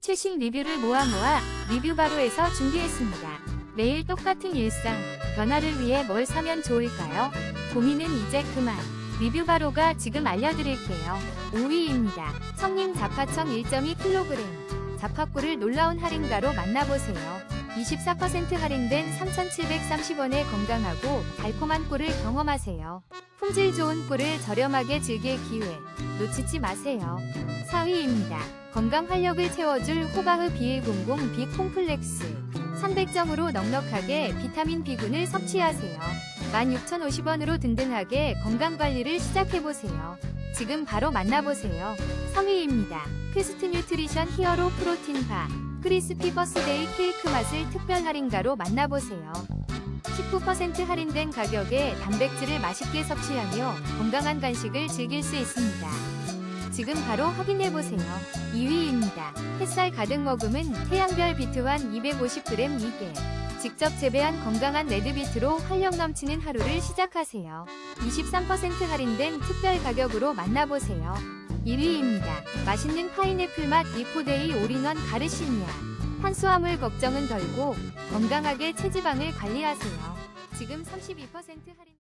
최신 리뷰를 모아 모아 리뷰바로에서 준비했습니다. 매일 똑같은 일상, 변화를 위해 뭘 사면 좋을까요? 고민은 이제 그만. 리뷰바로가 지금 알려드릴게요. 5위입니다. 성림 잡화청 1.2kg. 잡화꿀을 놀라운 할인가로 만나보세요. 24% 할인된 3,730원에 건강하고 달콤한 꿀을 경험하세요. 품질 좋은 꿀을 저렴하게 즐길 기회. 놓치지 마세요. 4위입니다. 건강 활력을 채워줄 호가흐 B100 B 콤플렉스. 300점으로 넉넉하게 비타민 B군을 섭취하세요. 16,050원으로 든든하게 건강관리를 시작해보세요. 지금 바로 만나보세요. 3위입니다. 퀘스트 뉴트리션 히어로 프로틴 바. 크리스피 버스데이 케이크 맛을 특별 할인가로 만나보세요. 19% 할인된 가격에 단백질을 맛있게 섭취하며 건강한 간식을 즐길 수 있습니다. 지금 바로 확인해보세요. 2위입니다. 햇살 가득 머금은 태양별 비트환 250g 2개. 직접 재배한 건강한 레드비트로 활력 넘치는 하루를 시작하세요. 23% 할인된 특별 가격으로 만나보세요. 1위입니다. 맛있는 파인애플 맛 리포데이 올인원 가르시니아. 탄수화물 걱정은 덜고 건강하게 체지방을 관리하세요. 지금 32% 할인